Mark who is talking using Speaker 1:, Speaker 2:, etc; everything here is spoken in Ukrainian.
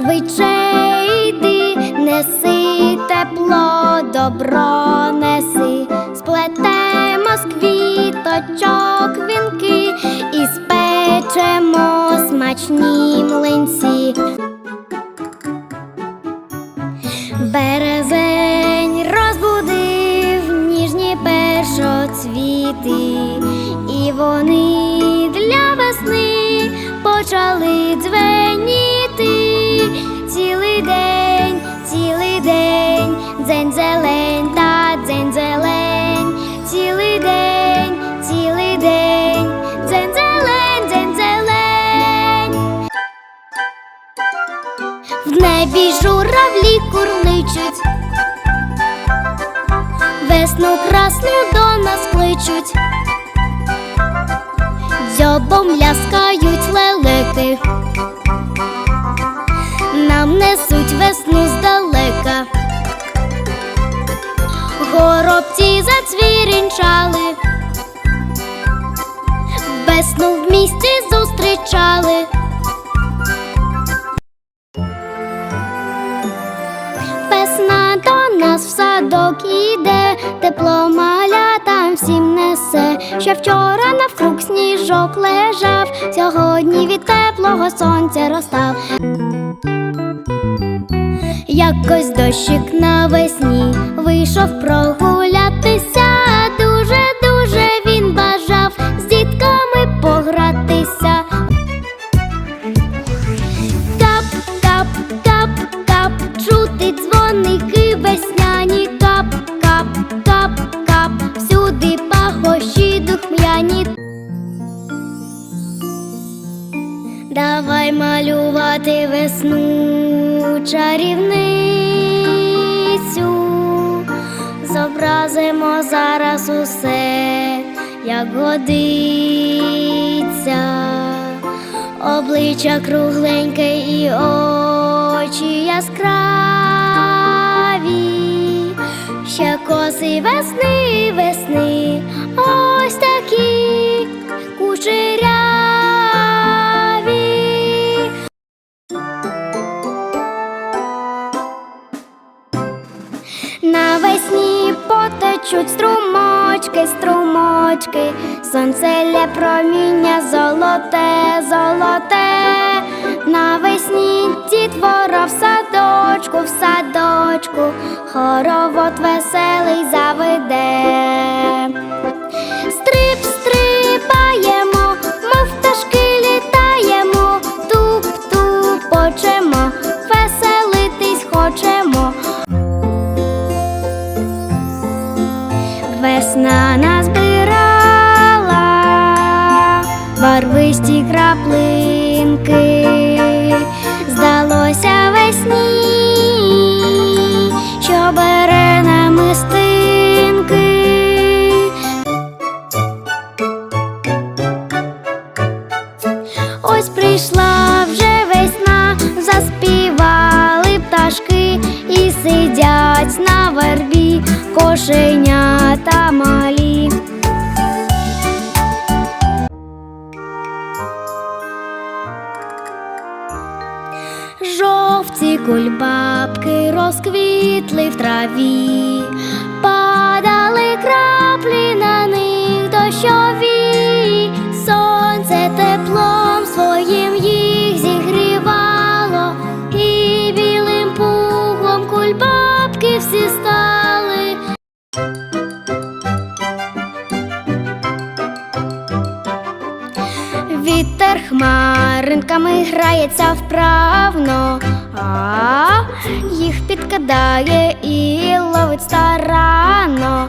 Speaker 1: швидше йди, неси тепло, добро неси, сплетемо з квіточок вінки і спечемо смачні млинці. Березень розбудив ніжні першоцвіти, і вони Небі журавлі курличуть, весну красну до нас кличуть, дзьобом ляскають лелеки, нам несуть весну здалека. Горобці зацвірінчали, весну в місті зустрічали. Нас в садок іде, тепло малятам всім несе, що вчора навкруг сніжок лежав, сьогодні від теплого сонця розстав. Якось дощик навесні вийшов прогулятися. Давай малювати весну чарівницю, зобразимо зараз усе, як годиться, обличчя кругленьке Навесні потечуть струмочки, струмочки, сонце лє проміння золоте, золоте. Навесні дітвора в садочку, в садочку, хоровод веселий заведе. Весна назбирала барвисті краплинки, здалося весні, що бере намистинки. Ось прийшла сидять на вербі кошенята малі. Жовті кульбабки розквітли в траві, Вітер хмаринками грається вправно, а їх підкидає і ловить старанно.